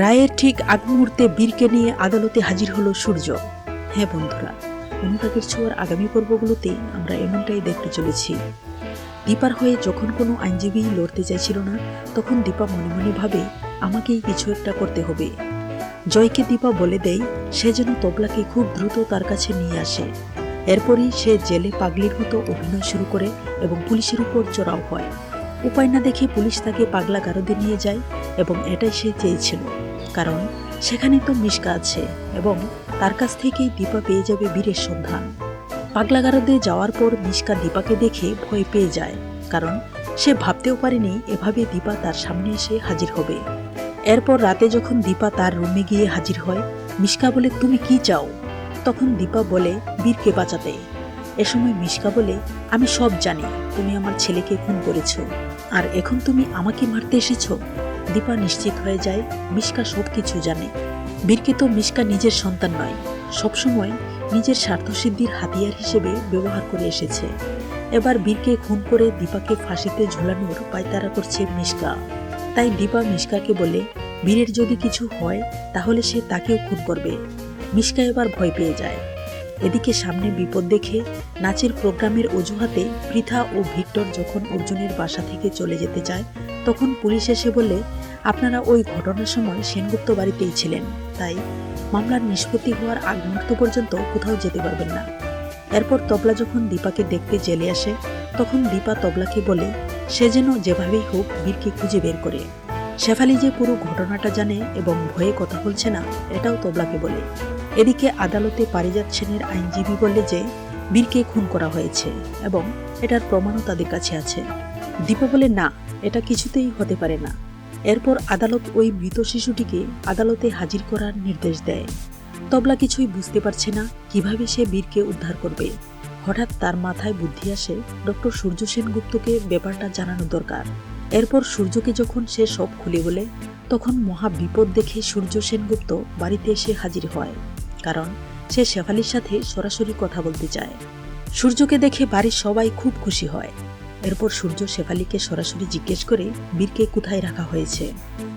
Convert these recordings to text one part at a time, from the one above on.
রায়ের ঠিক আগ মুহূর্তে বীরকে নিয়ে আদালতে হাজির হলো সূর্য। হ্যাঁ বন্ধুরা, অনুরাগের ছোঁয়ার আগামী পর্বগুলোতে আমরা এমনটাই দেখতে চলেছি। দীপার হয়ে যখন কোনো আইনজীবী লড়তে চাইছিল না, তখন দীপা মনে মনে ভাবে, আমাকেই কিছু একটা করতে হবে। জয়কে দীপা বলে দেয়, সে যেন তবলাকে খুব দ্রুত তার কাছে নিয়ে আসে। এরপরই সে জেলে পাগলির মতো অভিনয় শুরু করে এবং পুলিশের উপর চড়াও হয়। উপায় না দেখে পুলিশ তাকে পাগলা গারদে নিয়ে যায় এবং এটাই সে চেয়েছিল। কারণ সেখানে তো মিশকা আছে এবং তার কাছ থেকেই দীপা পেয়ে যাবে বীরের সন্ধান। পাগলা গারদে যাওয়ার পর মিশকা দীপাকে দেখে ভয় পেয়ে যায়, কারণ সে ভাবতেও পারেনি এভাবে দীপা তার সামনে এসে হাজির হবে। এরপর রাতে যখন দীপা তার রুমে গিয়ে হাজির হয়, মিশকা বলে, তুমি কি চাও? তখন দীপা বলে, বীরকে বাঁচাতে। এ সময় মিশকা বলে, আমি সব জানি, তুমি আমার ছেলেকে খুন করেছ। আর এখন তুমি আমাকে মারতে এসেছ? দীপা নিশ্চিত হয়ে যায়, মিশকা সব কিছু জানে। বীরকে তো মিশকা নিজের সন্তান নয়, সবসময় নিজের স্বার্থসিদ্ধির হাতিয়ার হিসেবে ব্যবহার করে এসেছে। এবার বীরকে খুন করে দীপাকে ফাঁসিতে ঝুলানোর পায়তারা করছে মিশকা। তাই দীপা মিশকাকে বলে, বীরের যদি কিছু হয়, তাহলে সে তাকেও খুন করবে। মিশকা এবার ভয় পেয়ে যায়। এদিকে সামনে বিপদ দেখে নাচের প্রোগ্রামের অজুহাতে পৃথা ও ভিক্টর যখন অর্জুনের বাসা থেকে চলে যেতে চায় তখন পুলিশ এসে বলে আপনারা ওই ঘটনার সময় সেনগুপ্ত বাড়িতেই ছিলেন, তাই মামলার নিষ্পত্তি হওয়ার আগ মুহূর্ত পর্যন্ত কোথাও যেতে পারবেন না। এরপর তবলা যখন দীপাকে দেখতে জেলে আসে, তখন দীপা তবলাকে বলে, সে যেন যেভাবেই হোক বীরকে খুঁজে বের করে। শেফালি যে পুরো ঘটনাটা জানে এবং ভয়ে কথা বলছে না, এটাও তবলাকে বলে। এদিকে আদালতে পারিজাত সেনের আইনজীবী বলে যে, বীরকে খুন করা হয়েছে এবং এটার প্রমাণও তাদের কাছে আছে। দীপা বলে, না, এটা কিছুতেই হতে পারে না। এরপর আদালত ওই মৃত শিশুটিকে আদালতে হাজির করার নির্দেশ দেয়। তবলা কিছুই বুঝতে পারছে না কীভাবে সে বীরকে উদ্ধার করবে। হঠাৎ তার মাথায় বুদ্ধি আসে, ডক্টর সূর্য সেনগুপ্তকে ব্যাপারটা জানানো দরকার। এরপর সূর্যকে যখন সে সব খুলে বলে, তখন মহা বিপদ দেখে সূর্য সেনগুপ্ত বাড়িতে এসে হাজির হয়, কারণ সে শেফালির সাথে সরাসরি কথা বলতে চায়। সূর্যকে দেখে বাড়ির সবাই খুব খুশি হয়। এরপর সূর্য শেফালিকে সরাসরি জিজ্ঞেস করে, বীরকে কোথায় রাখা হয়েছে?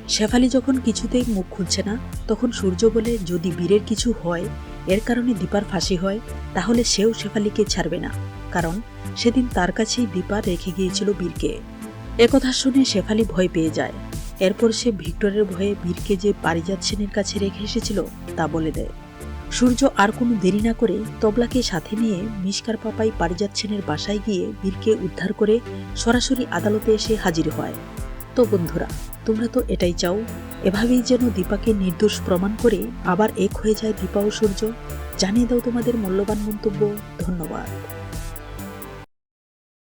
শেফালি যখন কিছুতেই মুখ খুলছে না, তখন সূর্য বলে, যদি বীরের কিছু হয়, এর কারণে দীপার ফাঁসি হয়, তাহলে সেও শেফালিকে ছাড়বে না। কারণ সেদিন তার কাছেই দীপা রেখে গিয়েছিল বীরকে। একথা শুনে শেফালি ভয় পেয়ে যায়। এরপর সে ভিক্টরের ভয়ে বীরকে যে পারিজাত সেনের কাছে রেখে এসেছিল, তা বলে দেয়। সূর্য আর কোনো দেরি না করে তবলাকে সাথে নিয়ে মিসকার পাপাই পারিজাত সেনের বাসায় গিয়ে বীরকে উদ্ধার করে সরাসরি আদালতে এসে হাজির হয়। তো বন্ধুরা, তোমরা তো এটাই চাও, এভাবেই যেন দীপাকে নির্দোষ প্রমাণ করে আবার এক হয়ে যায় দীপা ও সূর্য। জানিয়ে দাও তোমাদের মূল্যবান মন্তব্য। ধন্যবাদ।